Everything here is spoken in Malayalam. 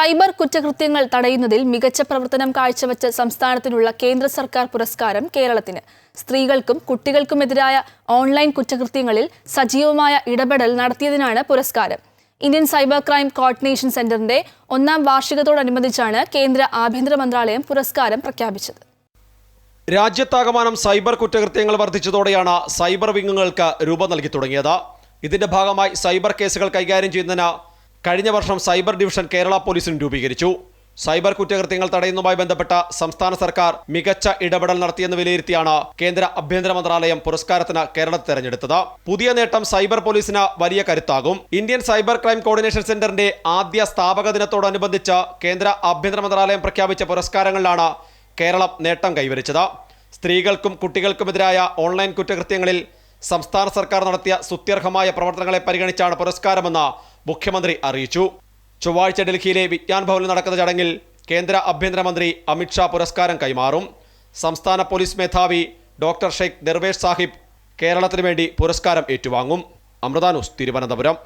സൈബർ കുറ്റകൃത്യങ്ങൾ തടയുന്നതിൽ മികച്ച പ്രവർത്തനം കാഴ്ചവെച്ച സംസ്ഥാനത്തിനുള്ള കേന്ദ്ര സർക്കാർ പുരസ്കാരം കേരളത്തിന്. സ്ത്രീകൾക്കും കുട്ടികൾക്കുമെതിരായ ഓൺലൈൻ കുറ്റകൃത്യങ്ങളിൽ സജീവമായ ഇടപെടൽ നടത്തിയതിനാണ് പുരസ്കാരം. ഇന്ത്യൻ സൈബർ ക്രൈം കോർഡിനേഷൻ സെന്ററിന്റെ ഒന്നാം വാർഷികത്തോടനുബന്ധിച്ചാണ് കേന്ദ്ര ആഭ്യന്തര മന്ത്രാലയം പുരസ്കാരം പ്രഖ്യാപിച്ചത്. രാജ്യത്താകമാനം സൈബർ കുറ്റകൃത്യങ്ങൾ വർദ്ധിച്ചതോടെയാണ് സൈബർ വിങ്ങുകൾക്ക് രൂപം നൽകി തുടങ്ങിയത്. ഇതിന്റെ ഭാഗമായി സൈബർ കേസുകൾ കൈകാര്യം ചെയ്യുന്നതിന് കഴിഞ്ഞ വർഷം സൈബർ ഡിവിഷൻ കേരള പോലീസിനും രൂപീകരിച്ചു. സൈബർ കുറ്റകൃത്യങ്ങൾ തടയുന്നതുമായി ബന്ധപ്പെട്ട സംസ്ഥാന സർക്കാർ മികച്ച ഇടപെടൽ നടത്തിയെന്ന് വിലയിരുത്തിയാണ് കേന്ദ്ര ആഭ്യന്തര മന്ത്രാലയം പുരസ്കാരത്തിന് കേരളത്തെ തെരഞ്ഞെടുത്തത്. പുതിയ നേട്ടം സൈബർ പോലീസിന് വലിയ കരുത്താകും. ഇന്ത്യൻ സൈബർ ക്രൈം കോർഡിനേഷൻ സെന്ററിന്റെ ആദ്യ സ്ഥാപക ദിനത്തോടനുബന്ധിച്ച് കേന്ദ്ര ആഭ്യന്തര മന്ത്രാലയം പ്രഖ്യാപിച്ച പുരസ്കാരങ്ങളിലാണ് കേരളം നേട്ടം കൈവരിച്ചത്. സ്ത്രീകൾക്കും കുട്ടികൾക്കുമെതിരായ ഓൺലൈൻ കുറ്റകൃത്യങ്ങളിൽ സംസ്ഥാന സർക്കാർ നടത്തിയ സുത്യർഹമായ പ്രവർത്തനങ്ങളെ പരിഗണിച്ചാണ് പുരസ്കാരമെന്ന് മുഖ്യമന്ത്രി അറിയിച്ചു. ചൊവ്വാഴ്ച ഡൽഹിയിലെ വിജ്ഞാൻ ഭവനിൽ നടക്കുന്ന ചടങ്ങിൽ കേന്ദ്ര ആഭ്യന്തരമന്ത്രി അമിത്ഷാ പുരസ്കാരം കൈമാറും. സംസ്ഥാന പോലീസ് മേധാവി ഡോക്ടർ ഷെയ്ഖ് ദർവേഷ് സാഹിബ് കേരളത്തിനു വേണ്ടി പുരസ്കാരം ഏറ്റുവാങ്ങും. അമൃതാനുസ് തിരുവനന്തപുരം.